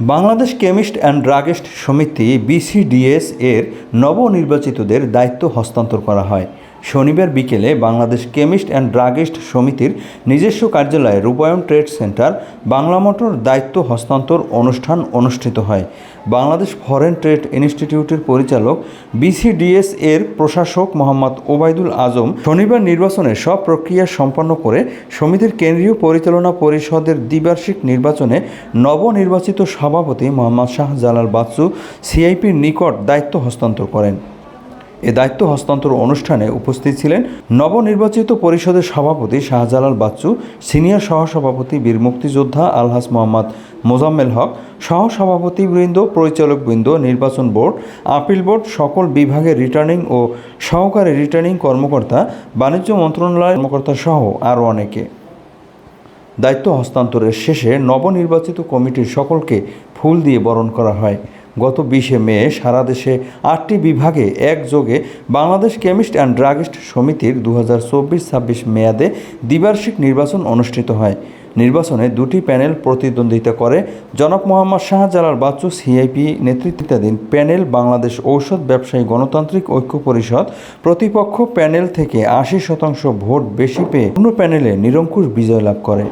Bangladesh chemist and druggist সমিতি BCDS এর নবনির্বাচিতদের দায়িত্ব হস্তান্তর করা হয়। শনিবার বিকেলে বাংলাদেশ কেমিস্ট অ্যান্ড ড্রাগিস্ট সমিতির নিজস্ব কার্যালয়ে রূপায়ণ ট্রেড সেন্টার বাংলা মোটর দায়িত্ব হস্তান্তর অনুষ্ঠান অনুষ্ঠিত হয়। বাংলাদেশ ফরেন ট্রেড ইনস্টিটিউটের পরিচালক বিসিডিএস এর প্রশাসক মোহাম্মদ ওবায়দুল আজম শনিবার নির্বাচনের সব প্রক্রিয়া সম্পন্ন করে সমিতির কেন্দ্রীয় পরিচালনা পরিষদের দ্বিবার্ষিক নির্বাচনে নবনির্বাচিত সভাপতি মোহাম্মদ শাহজালাল বাচ্চু সিআইপির নিকট দায়িত্ব হস্তান্তর করেন। এ দায়িত্ব হস্তান্তর অনুষ্ঠানে উপস্থিত ছিলেন নবনির্বাচিত পরিষদের সভাপতি শাহজালাল বাচ্চু, সিনিয়র সহসভাপতি বীর মুক্তিযোদ্ধা আলহাস মোহাম্মদ মোজাম্মেল হক সহসভাপতিবৃন্দ পরিচালকবৃন্দ নির্বাচন বোর্ড, আপিল বোর্ড, সকল বিভাগের রিটার্নিং ও সহকারী রিটার্নিং কর্মকর্তা, বাণিজ্য মন্ত্রণালয়ের কর্মকর্তা সহ আরও অনেকে। দায়িত্ব হস্তান্তরের শেষে নবনির্বাচিত কমিটির সকলকে ফুল দিয়ে বরণ করা হয়। গত বিশে মে সারা দেশে আটটি বিভাগে একযোগে বাংলাদেশ কেমিস্ট অ্যান্ড ড্রাগিস্ট সমিতির দু হাজার চব্বিশ ছাব্বিশ মেয়াদে দ্বিবার্ষিক নির্বাচন অনুষ্ঠিত হয়। নির্বাচনে দুটি প্যানেল প্রতিদ্বন্দ্বিতা করে। জনাব মোহাম্মদ শাহজালাল বাচ্চু, সিআইপি নেতৃত্বাধীন প্যানেল বাংলাদেশ ঔষধ ব্যবসায়ী গণতান্ত্রিক ঐক্য পরিষদ, প্রতিপক্ষ প্যানেল থেকে আশি শতাংশ ভোট বেশি পেয়ে অন্য প্যানেলে নিরঙ্কুশ বিজয় লাভ করে।